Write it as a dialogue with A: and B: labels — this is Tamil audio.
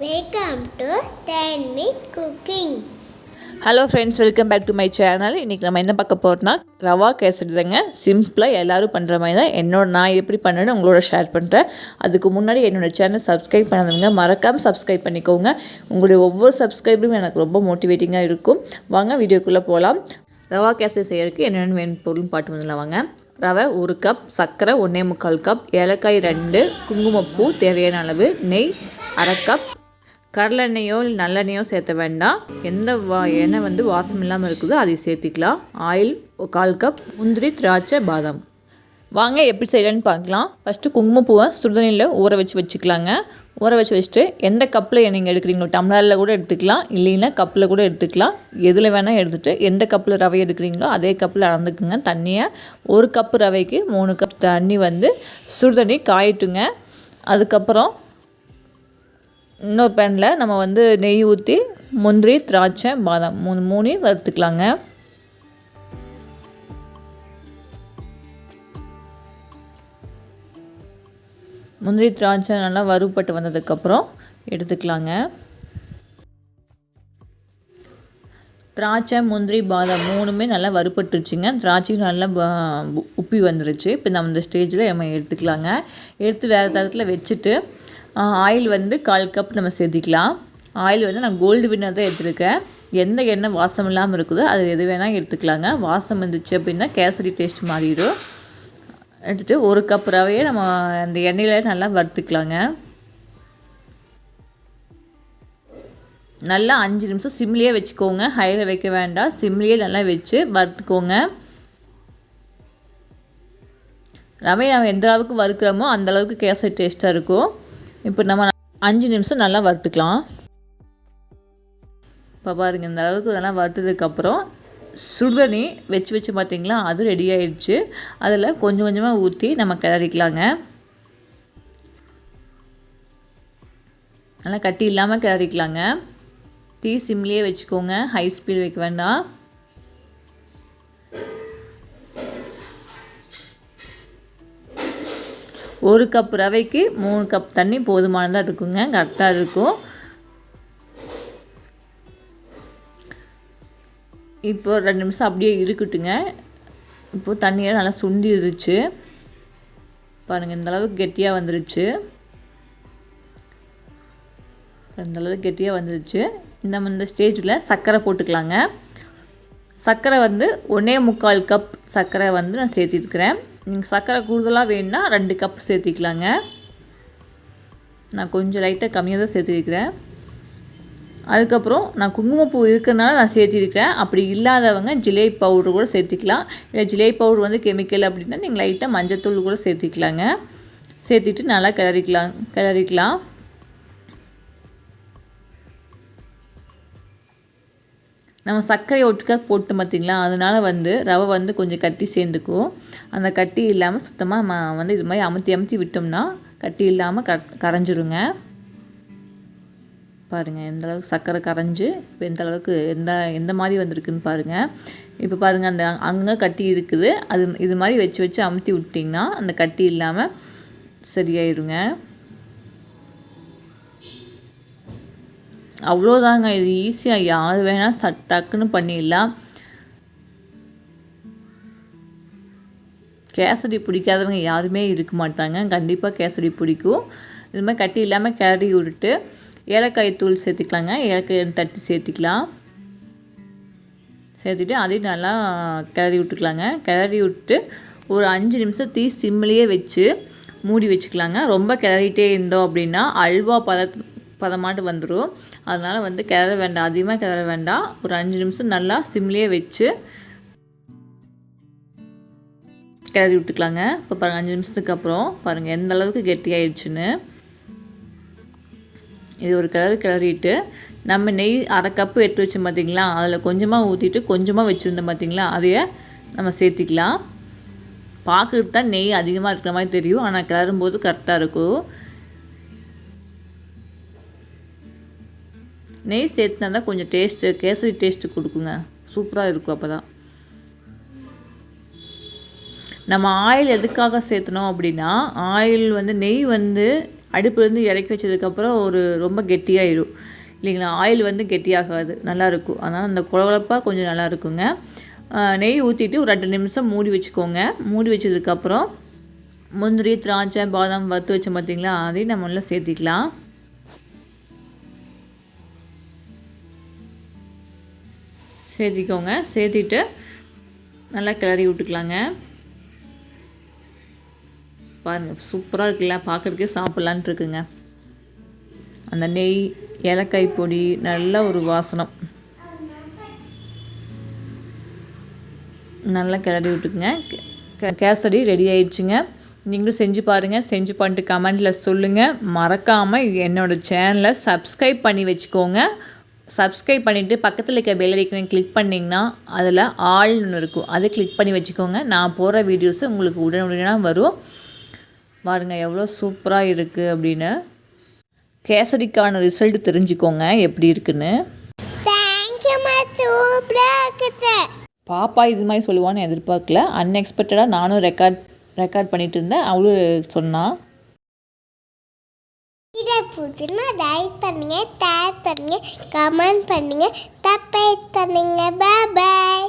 A: Welcome to Thenmi cooking
B: hello friends welcome back to my channel இன்றைக்கி நம்ம என்ன பார்க்க போகிறோம்னா ரவா கேசரி தாங்க சிம்பிளாக எல்லோரும் பண்ணுற மாதிரி தான். என்னோட நான் எப்படி பண்ணேன்னு உங்களோட ஷேர் பண்ணுறேன் அதுக்கு முன்னாடி என்னோட சேனல் சப்ஸ்கிரைப் பண்ணதுங்க மறக்காமல் சப்ஸ்கிரைப் பண்ணிக்கோங்க. உங்களுடைய ஒவ்வொரு சப்ஸ்கிரைபரும் எனக்கு ரொம்ப மோட்டிவேட்டிங்காக இருக்கும். வாங்க வீடியோக்குள்ளே போகலாம் ரவா கேசரி செய்யறதுக்கு என்னென்ன வேணும் பொருள் பாட்டு வந்துடலாம் வாங்க. ரவை ஒரு கப் சர்க்கரை ஒன்றே முக்கால் கப் ஏலக்காய் ரெண்டு குங்குமப்பூ தேவையான அளவு நெய் அரை கப் கடலெண்ணெயோ இல்லை நல்லெண்ணெயோ சேர்த்த வேண்டாம். எந்த வா எண்ணெய் வந்து வாசம் இல்லாமல் இருக்குதோ அதை சேர்த்திக்கலாம். ஆயில் கால் கப் முந்திரி திராட்சை பாதாம். வாங்க எப்படி செய்யலான்னு பார்க்கலாம். ஃபஸ்ட்டு குங்குமப்பூவை சுடுதண்ணியில் ஊற வச்சு வச்சுக்கலாங்க. ஊற வச்சு வச்சுட்டு எந்த கப்பில் நீங்கள் எடுக்கிறீங்களோ டம்ளரில் கூட எடுத்துக்கலாம். இல்லைன்னா கப்பில் கூட எடுத்துக்கலாம். எதில் வேணால் எடுத்துகிட்டு எந்த கப்பில் ரவை எடுக்கிறீங்களோ அதே கப்பில் அளந்துக்குங்க. தண்ணியை ஒரு கப்பு ரவைக்கு மூணு கப் தண்ணி வந்து சுடுதண்ணி காயிட்டுங்க. அதுக்கப்புறம் இன்னொரு பேனில் நம்ம வந்து நெய் ஊற்றி முந்திரி திராட்சை பாதாம் மூணு மூணையும் வறுத்துக்கலாங்க. முந்திரி திராட்சை நல்லா வறுபட்டு வந்ததுக்கப்புறம் எடுத்துக்கலாங்க. திராட்சை முந்திரி பாதாம் மூணுமே நல்லா வறுபட்டுருச்சுங்க. திராட்சையும் நல்லா உப்பி வந்துருச்சு. இப்போ நம்ம இந்த ஸ்டேஜில் நம்ம எடுத்துக்கலாங்க. எடுத்து வேறு தரத்தில் வச்சுட்டு ஆயில் வந்து கால் கப் நம்ம சேர்த்திக்கலாம் ஆயில் வந்து நான் கோல்டு வின்னர் தான் எடுத்துருக்கேன். எந்த எண்ணெய் வாசம் இல்லாமல் இருக்குதோ அது எது வேணால் எடுத்துக்கலாங்க. வாசம் இருந்துச்சு அப்படின்னா கேசரி டேஸ்ட் மாறிடும். எடுத்துகிட்டு ஒரு கப் ரவையை நம்ம அந்த எண்ணெயில் நல்லா வறுத்துக்கலாங்க. நல்லா அஞ்சு நிமிஷம் சிம்லேயே வச்சுக்கோங்க. ஹையில் வைக்க வேண்டாம். சிம்லேயே நல்லா வச்சு வறுத்துக்கோங்க. ரவையை நம்ம எந்த அளவுக்கு வறுக்கிறோமோ அந்த அளவுக்கு கேசரி டேஸ்ட்டாக இருக்கும். இப்போ நம்ம அஞ்சு நிமிஷம் நல்லா வறுத்துக்கலாம். இப்போ பாருங்கள் இந்த அளவுக்கு இதெல்லாம் வறுத்ததுக்கப்புறம் சுடுதண்ணி வச்சு வச்சு பார்த்தீங்களா அது ரெடி ஆயிடுச்சு அதில் கொஞ்சம் கொஞ்சமாக ஊற்றி நம்ம கிளறிக்கலாங்க. நல்லா கட்டி இல்லாமல் கிளறிக்கலாங்க. தீ சிம்லேயே வச்சுக்கோங்க. ஹை ஸ்பீட் வைக்க வேண்டாம். ஒரு கப் ரவைக்கு மூணு கப் தண்ணி போதுமானதாக இருக்குங்க. கரெக்டாக இருக்கும். இப்போ ரெண்டு நிமிஷம் அப்படியே இருக்கட்டுங்க. இப்போது தண்ணியெல்லாம் நல்லா சுண்டிருச்சு. பாருங்கள் இந்த அளவுக்கு கெட்டியாக வந்துருச்சு. இந்தளவுக்கு கெட்டியாக வந்துருச்சு. நம்ம இந்த ஸ்டேஜில் சர்க்கரை போட்டுக்கலாங்க. சர்க்கரை வந்து ஒன்றே முக்கால் கப் சர்க்கரை வந்து நான் சேர்த்திருக்கிறேன். நீங்கள் சர்க்கரை கூடுதலாக வேணும்னா ரெண்டு கப் சேர்த்திக்கலாங்க. நான் கொஞ்சம் லைட்டாக கம்மியாக தான் சேர்த்துருக்கிறேன் அதுக்கப்புறம் நான் குங்குமப்பூ இருக்கிறனால நான் சேர்த்திருக்கிறேன். அப்படி இல்லாதவங்க ஜிலேபி பவுடர் கூட சேர்த்திக்கலாம். இல்லை ஜிலேபி பவுடர் வந்து கெமிக்கல் அப்படின்னா நீங்கள் லைட்டாக மஞ்சத்தூள் கூட சேர்த்திக்கலாங்க. சேர்த்திட்டு நல்லா கிளறிக்கலாம் கிளறிக்கலாம். நம்ம சர்க்கரை ஒட்டுக்காக போட்டு பார்த்திங்களா? அதனால் வந்து ரவை வந்து கொஞ்சம் கட்டி சேர்ந்துக்கும். அந்த கட்டி இல்லாமல் சுத்தமாக நம்ம வந்து இது மாதிரி அமுத்தி அமுத்தி விட்டோம்னா கட்டி இல்லாமல் க கரைஞ்சிருங்க. பாருங்கள் எந்த அளவுக்கு சர்க்கரை கரைஞ்சி இப்போ எந்த அளவுக்கு எந்த எந்த மாதிரி வந்திருக்குன்னு பாருங்கள் இப்போ பாருங்கள் அந்த அங்கே கட்டி இருக்குது. அது இது மாதிரி வச்சு வச்சு அமுத்தி விட்டிங்கன்னா அந்த கட்டி இல்லாமல் சரியாயிருங்க. அவ்வளோதாங்க. இது ஈஸியாக யார் வேணால் சட் டக்குன்னு பண்ணிடலாம். கேசரி பிடிக்காதவங்க யாருமே இருக்க மாட்டாங்க. கண்டிப்பாக கேசரி பிடிக்கும். இது மாதிரி கட்டி இல்லாமல் கிளறி விட்டுட்டு ஏலக்காய் தூள் சேர்த்துக்கலாங்க. ஏலக்காய் தட்டி சேர்த்துக்கலாம். சேர்த்துட்டு அதையும் நல்லா கிளறி விட்டுக்கலாங்க. கிளறி விட்டு ஒரு அஞ்சு நிமிஷம் தீ சிம்லேயே வச்சு மூடி வச்சுக்கலாங்க. ரொம்ப கிளறிட்டே இருந்தோம் அப்படின்னா அல்வா பத பதமாட்டு வந்துடும் அதனால் வந்து கிளற வேண்டாம். அதிகமாக கிளற வேண்டாம். ஒரு அஞ்சு நிமிஷம் நல்லா சிம்லேயே வச்சு கிளறி விட்டுக்கலாங்க. இப்போ பாருங்கள் அஞ்சு நிமிஷத்துக்கு அப்புறம் பாருங்கள் எந்த அளவுக்கு கெட்டியாயிடுச்சுன்னு. இது ஒரு கிளறு கிளறிட்டு நம்ம நெய் அரை கப்பு எடுத்து வச்சோம் பார்த்தீங்களா அதில் கொஞ்சமாக ஊற்றிட்டு கொஞ்சமாக வச்சுருந்தோம் பார்த்தீங்களா அதையே நம்ம சேர்த்திக்கலாம். பார்க்குறது தான் நெய் அதிகமாக இருக்கிற மாதிரி தெரியும். ஆனால் கிளறும் போது கரெக்டாக இருக்கும். நெய் சேர்த்துனா தான் கொஞ்சம் டேஸ்ட்டு கேசரி டேஸ்ட்டு கொடுக்குங்க. சூப்பராக இருக்கும் அப்போ தான் நம்ம ஆயில் எதுக்காக சேர்த்தணும் அப்படின்னா ஆயில் வந்து நெய் வந்து அடுப்புலேருந்து இறக்கி வச்சதுக்கப்புறம் ஒரு ரொம்ப கெட்டியாயிடும் இல்லைங்களா? ஆயில் வந்து கெட்டியாகாது. நல்லாயிருக்கும் அதனால் அந்த குழகுழப்பாக கொஞ்சம் நல்லா இருக்குங்க. நெய் ஊற்றிட்டு ஒரு ரெண்டு நிமிஷம் மூடி வச்சுக்கோங்க. மூடி வச்சதுக்கப்புறம் முந்திரி திராட்சை பாதாம் வறுத்து வச்சோம் பார்த்தீங்களா அதையும் நம்ம உள்ள சேர்த்திக்கலாம். சேர்த்திக்கோங்க சேர்த்திட்டு நல்லா கிளறி விட்டுக்கலாங்க. பாருங்கள் சூப்பராக இருக்குல்ல? பார்க்குறதுக்கே சாப்பிட்லான்ட்டு இருக்குங்க. அந்த நெய் ஏலக்காய் பொடி நல்ல ஒரு வாசனம். நல்லா கிளறி விட்டுக்குங்க. கே- கேசரி ரெடி ஆயிடுச்சுங்க. நீங்களும் செஞ்சு பாருங்கள் செஞ்சு பண்ணிட்டு கமெண்ட்டில் சொல்லுங்கள் மறக்காமல் என்னோடய சேனலை சப்ஸ்கிரைப் பண்ணி வச்சுக்கோங்க. சப்ஸ்கிரைப் பண்ணிவிட்டு பக்கத்தில் இருக்க பெல் ஐக்கனை கிளிக் பண்ணிங்கன்னா அதில் ஆள்னு ஒன்று இருக்கும். அதை கிளிக் பண்ணி வச்சுக்கோங்க. நான் போகிற வீடியோஸ் உங்களுக்கு உடனுடனாக வரும். பாருங்கள் எவ்வளோ சூப்பராக இருக்குது அப்படின்னு. கேசரிக்கான ரிசல்ட் தெரிஞ்சுக்கோங்க எப்படி இருக்குன்னு. பாப்பா இது மாதிரி சொல்லுவான்னு எதிர்பார்க்கல. அன்எக்ஸ்பெக்டடாக நானும் ரெக்கார்ட் ரெக்கார்ட் பண்ணிட்டு இருந்தேன். அவளும் சொன்னா
A: இதை புதுனா லைக் பண்ணுங்க ஷேர் பண்ணுங்க கமெண்ட் பண்ணுங்க. சப்ஸ்கிரைப் பண்ணுங்க பாய்